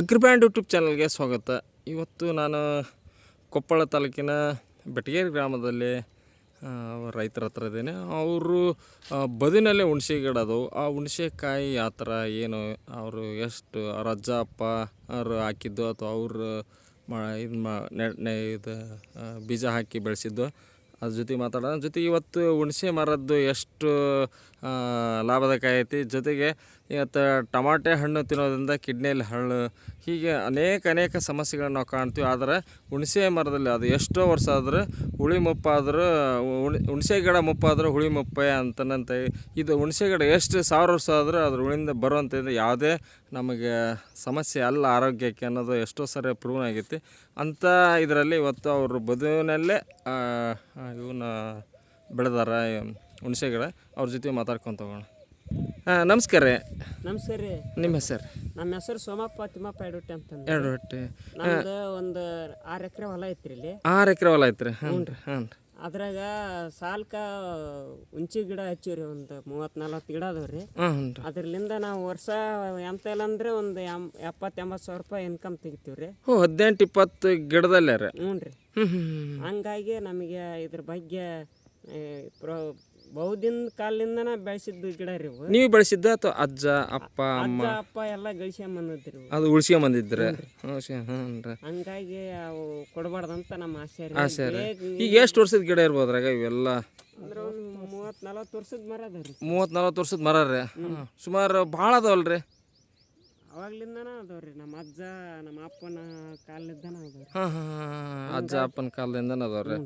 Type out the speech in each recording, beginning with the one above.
ಅಗ್ರಿಬ್ಯಾಂಡ್ YouTube ಚಾನಲ್ಗೆ ಸ್ವಾಗತ. ಇವತ್ತು ನಾನು ಕೊಪ್ಪಳ ತಾಲೂಕಿನ ಬೆಟಗೇರಿ ಗ್ರಾಮದಲ್ಲಿ ರೈತರ ಹತ್ರ ಇದ್ದೇನೆ. ಅವರು ಬದಿನಲ್ಲೇ ಹುಣಸೆ ಗಿಡ ಆ ಹುಣಸೆಕಾಯಿ ಆ ಥರ, ಏನು, ಅವರು ಎಷ್ಟು, ಅವ್ರ ಅಜ್ಜ, ಅಪ್ಪ, ಅವರು ಹಾಕಿದ್ದು ಅಥವಾ ಅವರು ಮಾ, ಇದು ಮಾ ಇದು ಬೀಜ ಹಾಕಿ ಬೆಳೆಸಿದ್ದು, ಅದ್ರ ಜೊತೆ ಮಾತಾಡೋಣ. ಜೊತೆಗೆ ಇವತ್ತು ಹುಣಸೆ ಮರದ್ದು ಎಷ್ಟು ಲಾಭದಾಯಕ ಐತಿ. ಜೊತೆಗೆ ಇವತ್ತು ಟಮಾಟೆ ಹಣ್ಣು ತಿನ್ನೋದ್ರಿಂದ ಕಿಡ್ನಿಯಲ್ಲಿ ಹಳ್ಳು ಹೀಗೆ ಅನೇಕ ಅನೇಕ ಸಮಸ್ಯೆಗಳನ್ನ ನಾವು ಕಾಣ್ತೀವಿ. ಆದರೆ ಹುಣಸೆ ಮರದಲ್ಲಿ ಅದು ಎಷ್ಟೋ ವರ್ಷ ಆದರೂ ಹುಳಿ ಮುಪ್ಪಾದರೂ, ಹುಣ್, ಹುಣಸೆ ಗಿಡ ಮುಪ್ಪಾದರೂ ಹುಳಿ ಮುಪ್ಪೆ ಅಂತನಂತ ಇದು ಹುಣಸೆ ಗಿಡ ಎಷ್ಟು ಸಾವಿರ ವರ್ಷ ಆದರೂ ಅದ್ರ ಹುಳಿಂದ ಬರುವಂಥದ್ದು ಯಾವುದೇ ನಮಗೆ ಸಮಸ್ಯೆ ಅಲ್ಲ. ಆರೋಗ್ಯಕ್ಕೆ ಅನ್ನೋದು ಎಷ್ಟೋ ಸರಿ ಪ್ರೂವ್ ಆಗೈತಿ. ಅಂಥ ಇದರಲ್ಲಿ ಇವತ್ತು ಅವರು ಬದುವಿನಲ್ಲೇ ಇವನ್ನ ಬೆಳೆದಾರ ಹುಣಸೆ ಗಿಡ. ಅವ್ರ ಜೊತೆ ಮಾತಾಡ್ಕೊಂತ ಹೋಗೋಣ. ಹಾಂ ನಮಸ್ಕಾರ ರೀ. ನಮಸ್ಕಾರ ರೀ. ನಿಮ್ಮ ಹೆಸರು? ನಮ್ಮ ಹೆಸರು ಸೋಮಪ್ಪ ತಿಮ್ಮಪ್ಪ ಎಡುಟ್ಟಿ ಅಂತ ಎರಡು ಹೊಟ್ಟೆ ನಮ್ದು ಒಂದು ಆರು ಎಕರೆ ಹೊಲ ಐತ್ರಿ ಇಲ್ಲಿ. ಆರು ಎಕರೆ ಹೊಲ ಐತ್ರಿ. ಹ್ಞೂ ರೀ ಹ್ಞೂ ರೀ. ಅದ್ರಾಗ ಸಾಲ್ಕ ಉಂಚಿ ಗಿಡ ಹಚ್ಚಿವ್ರಿ ಒಂದು ಮೂವತ್ತು ನಲ್ವತ್ತು ಗಿಡ ಅದಾವ್ರಿ ಹಾಂ ರೀ. ಅದ್ರಲಿಂದ ನಾವು ವರ್ಷ ಎಂತ ಇಲ್ಲ ಅಂದ್ರೆ ಒಂದು ಎಂ ಎಪ್ಪತ್ತು ಎಂಬತ್ತು ಸಾವಿರ ರೂಪಾಯಿ ಇನ್ಕಮ್ ತೆಗಿತೀವ್ರಿ ಹದಿನೆಂಟು ಇಪ್ಪತ್ತು ಗಿಡದಲ್ಲೇ ರೀ. ಹ್ಞೂ ರೀ. ಹ್ಞೂ ಹ್ಞೂ ಹಂಗಾಗಿ ನಮಗೆ ಇದ್ರ ಬಗ್ಗೆ ಏ, ಪ್ರ ಬಹುದಿನ ಕಾಲದಿಂದನ ಬೆಳೆಸಿದ್ದು ಗಿಡ ರೀ ಇವು. ನೀವು ಬೆಳೆಸಿದ್ದ ಅಥವಾ ಅಜ್ಜ ಅಪ್ಪ ಅಮ್ಮ? ಅಜ್ಜ ಅಪ್ಪ ಎಲ್ಲ ಗಳಿಸ್ಕೊಂಬಂದಿದ್ರಿ ಇವು. ಅದು ಉಳಿಸ್ಕೊಂಬಂದಿದ್ರೆ ಹ್ಞೂ ಹ್ಞೂ ರೀ ಹಂಗಾಗಿ ಅವು ಕೊಡಬಾರ್ದಂತ ನಮ್ಮ ಆಸೆ ರೀ. ಆಸೆ ಈಗ ಎಷ್ಟು ವರ್ಷದ ಗಿಡ ಇರ್ಬೋದ್ರಾಗ ಇವೆಲ್ಲ? ಅಂದ್ರೆ ಒಂದು ಮೂವತ್ತು ನಲವತ್ತು ವರ್ಷದ ಮರ ಅದಾವ್ರಿ. ಮೂವತ್ತು ನಲ್ವತ್ತು ವರ್ಷದ ಮರ ರೀ. ಸುಮಾರು ಭಾಳ ಅದಾವಲ್ರಿ. ರೀ ಅವಾಗ್ಲಿಂದನ ಅದಾವ್ರಿ ನಮ್ಮ ಅಜ್ಜ ನಮ್ಮ ಅಪ್ಪನ ಕಾಲದಿಂದನ ಅದಾವ್ರಿ. ಹಾಂ ಹಾಂ ಅಜ್ಜ ಅಪ್ಪನ ಕಾಲದಿಂದನ ಅದಾವ್ರಿ.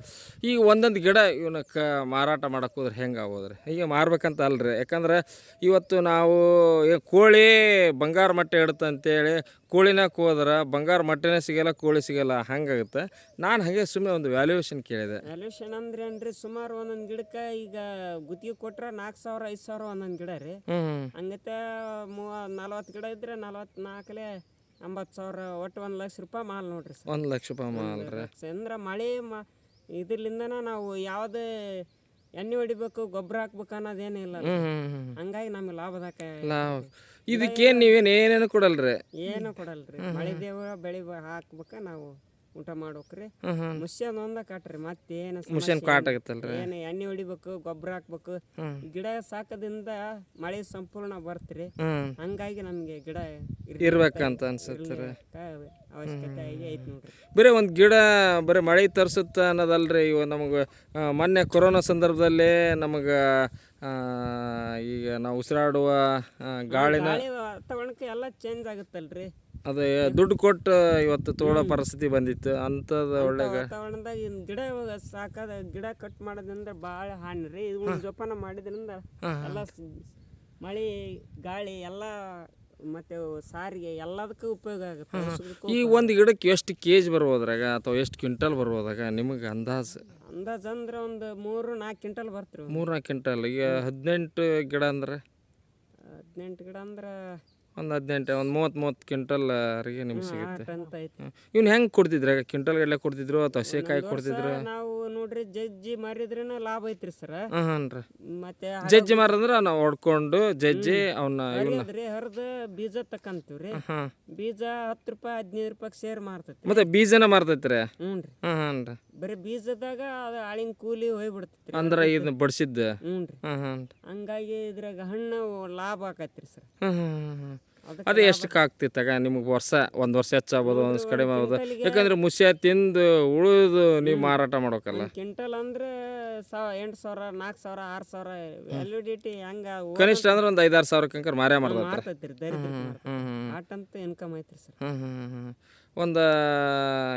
ಈಗ ಒಂದೊಂದು ಗಿಡ ಇವನ್ನ ಕ ಮಾರಾಟ ಮಾಡಕ್ಕೆ ಹೋದ್ರೆ ಹೆಂಗೆ ಆಗೋದ್ರಿ? ಈಗ ಮಾರ್ಬೇಕಂತ ಅಲ್ರಿ. ಯಾಕಂದ್ರೆ ಇವತ್ತು ನಾವು ಏ ಕೋಳಿ ಬಂಗಾರ ಮಟ್ಟ ಇಡುತ್ತೆ ಅಂತೇಳಿ ಕೋಳಿನ ಕೋದ್ರೆ ಬಂಗಾರ ಮಟ್ಟೆನೇ ಸಿಗಲ್ಲ ಕೋಳಿ ಸಿಗಲ್ಲ ಹಂಗಾಗುತ್ತೆ. ನಾನು ಹಾಗೆ ಸುಮ್ಮನೆ ಒಂದು ವ್ಯಾಲ್ಯೂಯೇಷನ್ ಕೇಳಿದೆ. ವ್ಯಾಲ್ಯೂಷನ್ ಅಂದ್ರೆ ಏನ್ರಿ ಸುಮಾರು ಒಂದೊಂದು ಗಿಡಕ್ಕೆ ಈಗ ಗುತ್ತಿಗೆ ಕೊಟ್ರೆ ನಾಲ್ಕು ಸಾವಿರ ಐದು ಸಾವಿರ ಒಂದೊಂದು ಗಿಡ ರೀ. ಹಂಗತ್ತ ಹಂಗತೆ ಮೂವ ನಲ್ವತ್ತು ಗಿಡ ಇದ್ರೆ ನಲ್ವತ್ತು ನಾಲ್ಕಲೆ ಎಂಬತ್ತು ಸಾವಿರ ಒಟ್ಟು ಒಂದು ಲಕ್ಷ ರೂಪಾಯಿ ಮಾಲ್ ನೋಡ್ರಿ ಸರ್. ಒಂದು ಲಕ್ಷ ರೂಪಾಯಿ ಮಾಲ್ ರೀ. ಅಂದ್ರೆ ಮಳೆ ಮ ಇದ್ರಲಿಂದನ ನಾವು ಯಾವುದೇ ಎಣ್ಣೆ ಹೊಡಿಬೇಕು ಗೊಬ್ಬರ ಹಾಕ್ಬೇಕು ಅನ್ನೋದೇನಿಲ್ಲ ಹಂಗಾಗಿ ನಮ್ಗೆ ಲಾಭದಾಯಕ ಲಾಭ. ಇದಕ್ಕೇನು ನೀವೇನು ಏನೇನು ಕೊಡಲ್ರಿ? ಏನು ಕೊಡಲ್ರಿ? ಮಳೆ ದೇವ ಬೆಳಿ ಹಾಕ್ಬೇಕ ನಾವು. ಊಟ ಮಾಡ್ಬೇಕ್ರಿ ಮುಷ್ಯನ್ ಒಂದ ಕಾಟ್ರಿ ಮತ್ತೇನು ಮುಷ್ಯನ್ ಕಾಟ್ ಆಗತ್ತಲ್ರಿ ಏನು ಎಣ್ಣೆ ಹೊಡಿಬೇಕು ಗೊಬ್ಬರ ಹಾಕ್ಬೇಕು. ಗಿಡ ಸಾಕದಿಂದ ಮಳೆ ಸಂಪೂರ್ಣ ಬರ್ತ್ರಿ. ಹಂಗಾಗಿ ನಮ್ಗೆ ಗಿಡ ಇರ್- ಇರ್ಬೇಕಂತ ಅನ್ಸುತ್ತೆ ರೀ. ಅವಶ್ಯಕತೆ ಐತಿ ನೋಡ್ರಿ. ಬರೀ ಒಂದು ಗಿಡ ಬರೀ ಮಳೆ ತರಿಸುತ್ತ ಅನ್ನೋದಲ್ರಿ. ಇವ ನಮಗೆ ಮೊನ್ನೆ ಕೊರೋನಾ ಸಂದರ್ಭದಲ್ಲಿ ನಮಗೆ ಈಗ ನಾವು ಉಸಿರಾಡುವ ಗಾಳಿನ ಗಾಳಿ ವಾತಾವರಣಕ್ಕೆ ಎಲ್ಲ ಚೇಂಜ್ ಆಗುತ್ತಲ್ರಿ. ಅದು ದುಡ್ಡು ಕೊಟ್ಟು ಇವತ್ತು ತೋಳೋ ಪರಿಸ್ಥಿತಿ ಬಂದಿತ್ತು. ಅಂಥದ್ದು ಒಳ್ಳೆ ವಾತಾವರಣದಾಗ ಇನ್ ಗಿಡ ಇವಾಗ ಸಾಕಾದ ಗಿಡ ಕಟ್ ಮಾಡೋದ್ರಿಂದ ಭಾಳ ಹಾನಿ ರೀ. ಇದು ಜೋಪಾನ ಮಾಡಿದ್ರಿಂದ ಎಲ್ಲ ಮಳೆ ಗಾಳಿ ಎಲ್ಲ ಮತ್ತೆ ಸಾರಿಗೆ ಎಲ್ಲದಕ್ಕೂ ಉಪಯೋಗ ಆಗುತ್ತೆ. ಈ ಒಂದು ಗಿಡಕ್ಕೆ ಎಷ್ಟು ಕೆ ಜಿ ಬರ್ಬೋದ್ರಾಗ ಅಥವಾ ಎಷ್ಟು ಕ್ವಿಂಟಲ್ ಬರ್ಬೋದಾಗ ನಿಮಗೆ ಅಂದಾಜು? ಅಂದಾಜ್ ಅಂದ್ರೆ ಒಂದು ಮೂರು ನಾಲ್ಕು ಕ್ವಿಂಟಲ್ ಬರ್ತೀವಿ ಮೂರು ನಾಲ್ಕು ಕ್ವಿಂಟಲ್. ಈಗ ಹದಿನೆಂಟು ಗಿಡ ಅಂದ್ರೆ? ಹದಿನೆಂಟು ಗಿಡ ಅಂದ್ರೆ ಒಂದು ಹದಿನೆಂಟು ಒಂದು ಮೂವತ್ತು ಮೂವತ್ತು ಕ್ವಿಂಟಲ್ವರೆಗೆ ನಿಮ್ಗೆ ಸಿಗುತ್ತೆ. ಅಂತ ಐತಿ ಇವ್ನು ಹೆಂಗೆ ಕೊಡ್ತಿದ್ರಾಗ ಕ್ವಿಂಟಲ್ ಗಟ್ಟಲೆ ಕೊಡ್ತಿದ್ರು ಅಥವಾ ಹಸಿಕಾಯಿ ಕೊಡ್ತಿದ್ರು? ನಾವು ನೋಡ್ರಿ ಜಜ್ಜಿ ಮಾರಿದ್ರೇನ ಲಾಭ ಐತ್ರಿ ಸರ್. ಹಾಂ ರೀ ಮತ್ತೆ ಜಜ್ಜಿ ಮಾರಂದ್ರೆ ನಾವು ಹೊಡ್ಕೊಂಡು ಜಜ್ಜಿ ಅವನ್ನ ಇವನ್ನ ಹರಿಯೋದ್ರಿ ಹರಿದ ಬೀಜ ತಕ್ಕಂತೀವ್ರಿ ಹಾಂ. ಬೀಜ ಹತ್ತು ರೂಪಾಯಿ ಹದಿನೈದು ರೂಪಾಯಿ ಸೇರ್ ಮಾರ್ತೈತಿ ಮತ್ತೆ ಬೀಜನ ಮಾರ್ತೈತ್ರಿ? ಹ್ಞೂ ರೀ. ಹಾಂ ಹಾಂ ರೀ ಬರೀ ಬೀಜದಾಗ ಅದು ಆಳಿನ ಕೂಲಿ ಹೋಗ್ಬಿಡ್ತೈತಿ ಅಂದ್ರೆ ಇದನ್ನ ಬಡಿಸಿದ್ದು? ಹ್ಞೂ ರೀ. ಹಾಂ ಹಾಂ ಹಂಗಾಗಿ ಇದ್ರಾಗ ಹಣ್ಣು ಲಾಭ ಆಕತ್ರಿ ಸರ್. ಹಾಂ ಹಾಂ ಹಾಂ ಅದಕ್ಕೆ ಅದು ಎಷ್ಟಕ್ಕೆ ಆಗ್ತಿತ್ತಾಗ ನಿಮಗೆ ವರ್ಷ ಒಂದು ವರ್ಷ ಹೆಚ್ಚಾಗ್ಬೋದು ಒಂದು ಕಡಿಮೆ ಆಗ್ಬೋದು. ಯಾಕಂದ್ರೆ ಮುಸ್ಯ ತಿಂದು ಉಳಿದು ನೀವು ಮಾರಾಟ ಮಾಡೋಕಲ್ಲ. ಕ್ವಿಂಟಲ್ ಅಂದ್ರೆ ಸಾವ ಎಂಟು ಸಾವಿರ ನಾಲ್ಕು ಸಾವಿರ ಆರು ಸಾವಿರ ವ್ಯಾಲಿಡಿಟಿ ಹೆಂಗ ಕನಿಷ್ಠ ಅಂದ್ರೆ ಒಂದು ಐದಾರು ಸಾವಿರ ಕಂಕರ್ ಮಾರೇ ಮಾಡ್ತಾರೆ ದರಿದ್ರ ಹ್ಞೂ ಆಟಂತ ಇನ್ಕಮ್ ಐತ್ರಿ ಸರ್. ಹ್ಞೂ ಹ್ಞೂ ಹ್ಞೂ ಒಂದು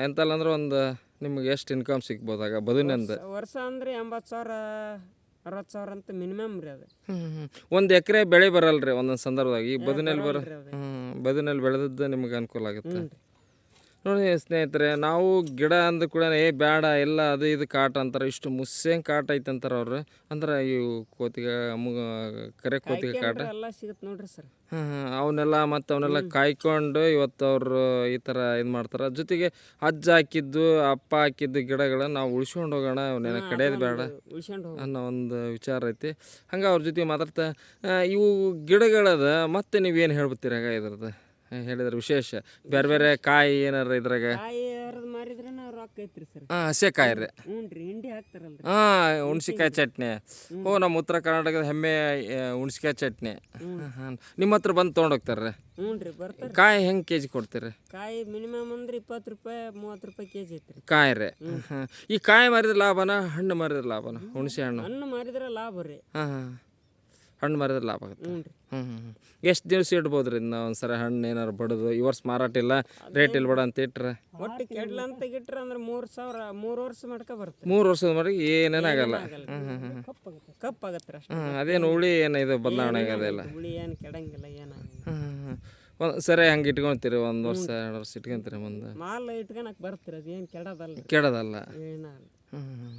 ಎಂತಲ್ಲ ಅಂದ್ರೆ ಒಂದು ನಿಮ್ಗೆ ಎಷ್ಟು ಇನ್ಕಮ್ ಸಿಗ್ಬೋದಾಗ ಬದುನಿಂದ? ವರ್ಷ ಅಂದ್ರೆ ಎಂಬತ್ತು ಸಾವಿರ ಅರವತ್ತು ಸಾವಿರ ಅಂತ ಮಿನಿಮಮ್ ರೀ ಅದು. ಒಂದು ಎಕರೆ ಬೆಳೆ ಬರಲ್ರಿ ಒಂದೊಂದು ಸಂದರ್ಭದಾಗ. ಈ ಬದುನಲ್ಲಿ ಬರ ಬದುನಲ್ಲಿ ಬೆಳೆದದ್ದು ನಿಮ್ಗೆ ಅನುಕೂಲ ಆಗುತ್ತೆ. ನೋಡಿ ಸ್ನೇಹಿತರೆ ನಾವು ಗಿಡ ಅಂದ ಕೂಡ ಏ ಬೇಡ ಎಲ್ಲ ಅದು ಇದು ಕಾಟ ಅಂತಾರೆ. ಇಷ್ಟು ಮುಸ್ಸೇಂಗೆ ಕಾಟ ಐತೆ ಅಂತಾರೆ ಅವರು. ಅಂದ್ರೆ ಇವು ಕೋತಿಗೆ ಮುಗ ಕರೆ ಕೋತಿಗೆ ಕಾಟ. ಎಲ್ಲ ಸಿಗುತ್ತೆ ನೋಡ್ರಿ ಸರ್. ಹಾಂ ಹಾಂ ಅವನ್ನೆಲ್ಲ ಮತ್ತು ಅವನ್ನೆಲ್ಲ ಕಾಯ್ಕೊಂಡು ಇವತ್ತು ಅವರು ಈ ಥರ ಇದು ಮಾಡ್ತಾರೆ. ಜೊತೆಗೆ ಅಜ್ಜ ಹಾಕಿದ್ದು ಅಪ್ಪ ಹಾಕಿದ್ದು ಗಿಡಗಳನ್ನ ನಾವು ಉಳ್ಸ್ಕೊಂಡು ಹೋಗೋಣ. ಅವನ್ನೆಲ್ಲ ಕಡೆಯೋದು ಬೇಡ ಉಳ್ಸ್ಕೊಂಡು ಅನ್ನೋ ಒಂದು ವಿಚಾರ ಐತಿ. ಹಂಗೆ ಅವ್ರ ಜೊತೆ ಮಾತಾಡ್ತಾ ಇವು ಗಿಡಗಳದ ಮತ್ತೆ ನೀವೇನು ಹೇಳ್ಬಿಡ್ತೀರಾಗ ಇದ್ರದ್ದು ಹೇಳಿದ್ರೆ ವಿಶೇಷ. ಬೇರೆ ಬೇರೆ ಕಾಯಿ ಏನಾರ ಇದ್ರಾಗ? ಕಾಯಿ ಮಾರಿದ್ರೆ ರೊಕ್ಕ ಐತ್ರಿ ಸರ್. ಹಾಂ ಹಸೆ ಕಾಯಿ ರೀ ಹ್ಞೂ ರೀ ಹಿಂಡಿ ಹಾಕ್ತಾರಲ್ರಿ. ಹಾಂ ಹುಣ್ಸಿಕಾಯಿ ಚಟ್ನಿ. ಓ ನಮ್ಮ ಉತ್ತರ ಕರ್ನಾಟಕದ ಹೆಮ್ಮೆ ಹುಣ್ಸಿಕಾಯಿ ಚಟ್ನಿ. ಹಾಂ ನಿಮ್ಮ ಹತ್ರ ಬಂದು ತೊಗೊಂಡೋಗ್ತಾರೆ ಹ್ಞೂ ರೀ ಬರ್ತಾರೆ ಕಾಯಿ ಹೆಂಗೆ ಕೆ ಜಿ ಕೊಡ್ತೀರಿ? ಕಾಯಿ ಮಿನಿಮಮ್ ಅಂದ್ರೆ ಇಪ್ಪತ್ತು ರೂಪಾಯಿ ಮೂವತ್ತು ರೂಪಾಯಿ ಕೆ ಜಿ ಐತ್ರಿ. ಕಾಯಿ ರೀ ಹಾಂ ಈ ಕಾಯಿ ಮಾರಿದ್ರೆ ಲಾಭನ ಹಣ್ಣು ಮಾರಿದ್ರೆ ಲಾಭನ ಹುಣಸೆ ಹಣ್ಣು? ಹಣ್ಣು ಮಾರಿದ್ರೆ ಲಾಭ ರೀ. ಹಾಂ ಹಾಂ. ಹಣ್ಣು ಮಾರಿದ್ರೆ ಲಾಭ ಆಗುತ್ತೆ. ಹ್ಞೂ ರೀ. ಹ್ಞೂ ಹ್ಞೂ ಎಷ್ಟು ದಿವಸ ಇಡ್ಬೋದು ರೀ ನಾವು ಒಂದ್ಸರ ಹಣ್ಣು ಏನಾರು ಬಡದು? ಈ ವರ್ಷ ಮಾರಾಟ ಇಲ್ಲ ರೇಟ್ ಇಲ್ಲ ಬೇಡ ಅಂತ ಇಟ್ರೆ. ಒಟ್ಟು ಕೆಡ್ಲ ಅಂತ ಇಟ್ರೆ ಅಂದ್ರೆ ಮೂರು ಸಾವಿರ ಮೂರು ವರ್ಷ ಮಾಡ್ಕ ಬರುತ್ತೆ. ಮೂರು ವರ್ಷದ ಮರೆಗೆ ಏನೇನು ಆಗಲ್ಲ. ಹ್ಞೂ ಹ್ಞೂ ಹ್ಞೂ ಕಪ್ ಆಗತ್ತೆ ಅಷ್ಟೇ. ಹ್ಞೂ ಅದೇನು ಹುಳಿ ಏನು ಇದು ಬದಲಾವಣೆ ಆಗೋದಿಲ್ಲ ಹುಳಿ ಏನು ಕೆಡಂಗಿಲ್ಲ ಏನ ಹ್ಞೂ ಹ್ಞೂ ಒಂದು ಸರಿ ಹಂಗೆ ಇಟ್ಕೊಂತೀರಿ ಒಂದು ವರ್ಷ ಎರಡು ವರ್ಷ ಇಟ್ಕೊಂತೀರಿ ಮುಂದೆ. ಮಾಲ್ ಇಟ್ಕೊಳಕ್ ಬರ್ತೀರಿ ಅದು ಏನು ಕೆಡೋದಲ್ಲ. ಕೆಡೋದಲ್ಲ. ಏನಾಗಲ್ಲ ಹ್ಞೂ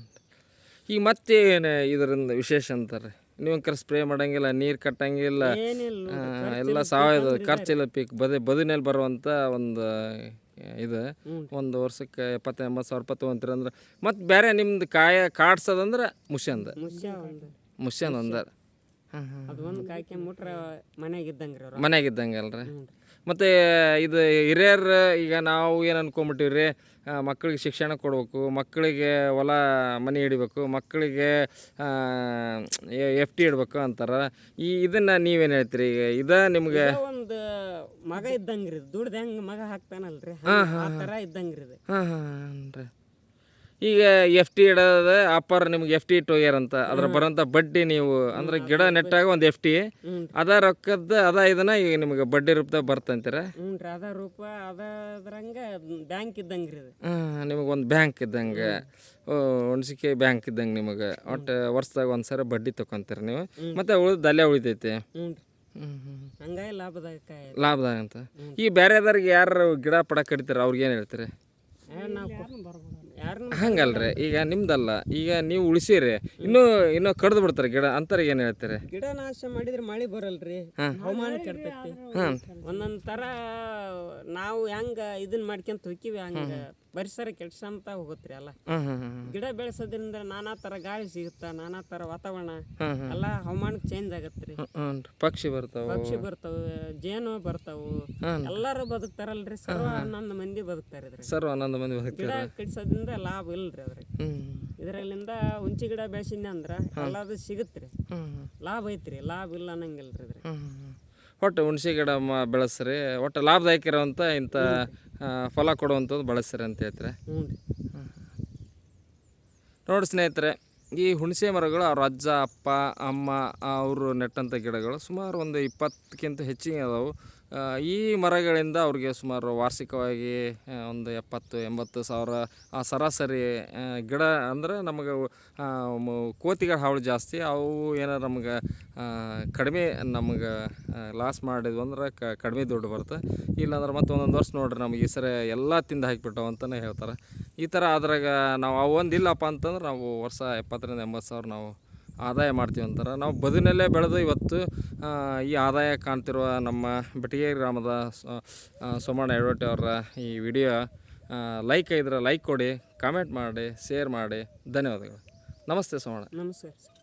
ಈಗ ಮತ್ತೆ ಏನು ಇದರಿಂದ ವಿಶೇಷ ಅಂತಾರೆ? ನೀವು ಕರೆ ಸ್ಪ್ರೇ ಮಾಡಂಗಿಲ್ಲ ನೀರು ಕಟ್ಟಂಗಿಲ್ಲ. ಎಲ್ಲ ಸಾವಯವ ಖರ್ಚಿಲ್ಲ ಪೀಕ್. ಬದಿ ಬದಿನಲ್ಲಿ ಬರುವಂಥ ಒಂದು ಇದು. ಒಂದು ವರ್ಷಕ್ಕೆ ಎಪ್ಪತ್ತು ಎಂಬತ್ತು ಸಾವಿರ ರೂಪಾಯಿ ತೊಗೊಂತೀರ ಅಂದ್ರೆ ಮತ್ತು ಬೇರೆ ನಿಮ್ದು ಕಾಯ ಕಾಡ್ಸೋದಂದ್ರೆ ಮುಷ್ಯಂದ. ಮುಷ್ಯ ಅಂದ್ರೆ ಹಾಂ ಹಾಂ ಅಲ್ರಿ ಮತ್ತು ಇದು ಹಿರಿಯರು ಈಗ ನಾವು ಏನು ಅಂದ್ಕೊಂಬಿಟ್ಟಿವ್ರಿ ಮಕ್ಕಳಿಗೆ ಶಿಕ್ಷಣ ಕೊಡಬೇಕು ಮಕ್ಕಳಿಗೆ ಹೊಲ ಮನೆ ಹಿಡಿಬೇಕು ಮಕ್ಕಳಿಗೆ ಎಫ್ ಟಿ ಇಡಬೇಕು ಅಂತಾರೆ. ಈ ಇದನ್ನು ನೀವೇನು ಹೇಳ್ತೀರಿ ಈಗ? ಇದು ನಿಮಗೆ ಒಂದು ಮಗ ಇದ್ದಂಗೆ ರೀ ದುಡ್ದು ಹೆಂಗೆ ಮಗ ಹಾಕ್ತಾನಲ್ರಿ? ಆ ಥರ ಇದ್ದಂಗೆ ರೀ ಹಾಂ ಹಾಂ ರೀ ಈಗ ಎಫ್ ಟಿ ಇಡೋದ ಅಪ್ಪರ್ ನಿಮ್ಗೆ ಎಫ್ ಟಿ ಇಟ್ಟು ಹೋಗ್ಯಾರಂತ ಅದ್ರ ಬರೋಂಥ ಬಡ್ಡಿ ನೀವು ಅಂದ್ರೆ ಗಿಡ ನೆಟ್ಟಾಗ ಒಂದು ಎಫ್ ಟಿ ಅದ ರೊಕ್ಕದ ಅದ ಇದನ್ನ ಈಗ ನಿಮಗೆ ಬಡ್ಡಿ ರೂಪದಾಗ ಬರ್ತಂತೀರ? ಹ್ಞೂ ರೀ ಅದ ರೂಪ ಅದದ್ರಂಗ ಬ್ಯಾಂಕ್ ಇದ್ದಂಗೆ ರೀ ಹಾಂ ನಿಮಗೆ ಒಂದು ಬ್ಯಾಂಕ್ ಇದ್ದಂಗೆ. ಹುಣ್ಸಿಕೆ ಬ್ಯಾಂಕ್ ಇದ್ದಂಗೆ ನಿಮಗೆ. ಒಟ್ಟು ವರ್ಷದಾಗ ಒಂದು ಸರಿ ಬಡ್ಡಿ ತೊಗೊಂತೀರಿ ನೀವು. ಮತ್ತು ಉಳಿದ ಅಲ್ಲೇ ಉಳಿತೈತಿ. ಹಂಗಾಗಿ ಲಾಭದಾಯಕ ಲಾಭದಾಗ ಅಂತ. ಈ ಬೇರೆದವ್ರಿಗೆ ಯಾರು ಗಿಡ ಪಡ ಕಡಿತಾರೆ ಅವ್ರಿಗೆ ಏನು ಹೇಳ್ತೀರಿ? ನಾವು ಹಂಗಲ್ರಿ ಈಗ ನಿಮ್ದಲ್ಲ ಈಗ ನೀವು ಉಳಿಸಿರಿ. ಇನ್ನು ಇನ್ನು ಕಡ್ದು ಬಿಡ್ತಾರೆ ಗಿಡ ಅಂತಾರೆ ಏನು ಹೇಳ್ತಾರೆ? ಗಿಡ ನಾಶ ಮಾಡಿದ್ರೆ ಮಳೆ ಬರಲ್ರಿ? ಹವಾಮಾನ ಕೆಡ್ತೈತಿ. ಹಾಂ. ಒಂದೊಂದ್ ತರ ನಾವು ಹೆಂಗ ಇದನ್ನ ಮಾಡ್ಕೊಂತ ಹೋಗ್ತೀವಿ ಹಂಗ ಪರಿಸರ ಕೆಡ್ಸಂತ ಹೋಗುತ್ತೆ ಅಲ್ಲ. ಗಿಡ ಬೆಳೆಸೋದ್ರಿಂದ ನಾನಾ ತರ ಗಾಳಿ ಸಿಗುತ್ತ ನಾನಾ ತರ ವಾತಾವರಣ ಹಾಂ ಹಾಂ. ಎಲ್ಲ ಹವಾಮಾನ ಚೇಂಜ್ ಆಗತ್ರಿ. ಪಕ್ಷಿ ಬರ್ತಾವ. ಪಕ್ಷಿ ಬರ್ತಾವ ಜೇನು ಬರ್ತಾವು. ಎಲ್ಲಾರು ಬದುಕ್ತಾರಲ್ರಿ ಸರ್ವ ಹನ್ನೊಂದು ಮಂದಿ ಬದುಕ್ತಾರ ಇದ್ರಾಗ ಸರ್ ಹನ್ನೊಂದು ಮಂದಿ ಗಿಡ ಬರ್ತಾರೆ ಕಡಿಸೋದ್ರಿಂದ ಲಾಭ ಇಲ್ರಿ ಅದ್ರಾಗ. ಹ್ಞೂ ಇದರಲ್ಲಿಂದ ಹುಂಚಿ ಗಿಡ ಬೆಳೆಸಿದ್ನಿ ಅಂದ್ರ ಎಲ್ಲದು ಸಿಗುತ್ತೆ ಲಾಭ ಐತ್ರಿ ಲಾಭ ಇಲ್ಲ ಅನ್ನಂಗಿಲ್ರಿ ಅದ್ರ ಒಟ್ಟು ಹುಣಸೆ ಗಿಡ ಮ ಬೆಳೆಸ್ರಿ ಒಟ್ಟು ಲಾಭದಾಯಕ ಇರುವಂತ ಇಂಥ ಆ, ಫಲ ಕೊಡುವಂಥದ್ದು ಬಳಸ್ರಿ ಅಂತ ಹೇಳ್ತಾರೆ? ನೋಡಿ ಸ್ನೇಹಿತರೆ ಈ ಹುಣಸೆ ಮರಗಳು ಅವ್ರ ಅಜ್ಜ ಅಪ್ಪ ಅಮ್ಮ ಅವರು ನೆಟ್ಟಂಥ ಗಿಡಗಳು ಸುಮಾರು ಒಂದು ಇಪ್ಪತ್ತಕ್ಕಿಂತ ಹೆಚ್ಚಿಗೆ ಅದಾವು. ಈ ಮರಗಳಿಂದ ಅವ್ರಿಗೆ ಸುಮಾರು ವಾರ್ಷಿಕವಾಗಿ ಒಂದು ಎಪ್ಪತ್ತು, ಎಂಬತ್ತು ಸಾವಿರ ಸರಾಸರಿ ಗಿಡ ಅಂದ್ರೆ ನಮಗೆ ಕೋತಿಗಳ ಹಾವಳಿ ಜಾಸ್ತಿ. ಅವು ಏನಾರು ನಮ್ಗೆ ಕಡಿಮೆ ನಮ್ಗೆ ಲಾಸ್ ಮಾಡಿದ್ವು ಅಂದ್ರೆ ಕಡಿಮೆ ದುಡ್ಡು ಬರುತ್ತೆ. ಇಲ್ಲಾಂದ್ರೆ ಮತ್ತೆ ಒಂದೊಂದು ವರ್ಷ ನೋಡ್ರಿ ನಮಗೆ ಈ ಸರಿ ಎಲ್ಲ ತಿಂದು ಹಾಕಿಬಿಟ್ಟವು ಅಂತಲೇ ಹೇಳ್ತಾರೆ. ಈ ಥರ ಅದ್ರಾಗ ನಾವು ಅವೊಂದಿಲ್ಲಪ್ಪ ಅಂತಂದ್ರೆ ನಾವು ವರ್ಷ ಎಪ್ಪತ್ತರಿಂದ ಎಂಬತ್ತು ಸಾವಿರ ನಾವು ಆದಾಯ ಮಾಡ್ತೀವಿ ಅಂತಾರೆ. ನಾವು ಬದುನಲ್ಲೇ ಬೆಳೆದು ಇವತ್ತು ಈ ಆದಾಯ ಕಾಣ್ತಿರುವ ನಮ್ಮ ಬೆಟಗೇರಿ ಗ್ರಾಮದ ಸೋಮಣ್ಣ ಎಡವಟ್ಟಿ ಅವರ ಈ ವಿಡಿಯೋ ಲೈಕ್ ಇದ್ರೆ ಲೈಕ್ ಕೊಡಿ ಕಾಮೆಂಟ್ ಮಾಡಿ ಶೇರ್ ಮಾಡಿ. ಧನ್ಯವಾದಗಳು. ನಮಸ್ತೆ ಸೋಮಣ್ಣ. ಸರ್.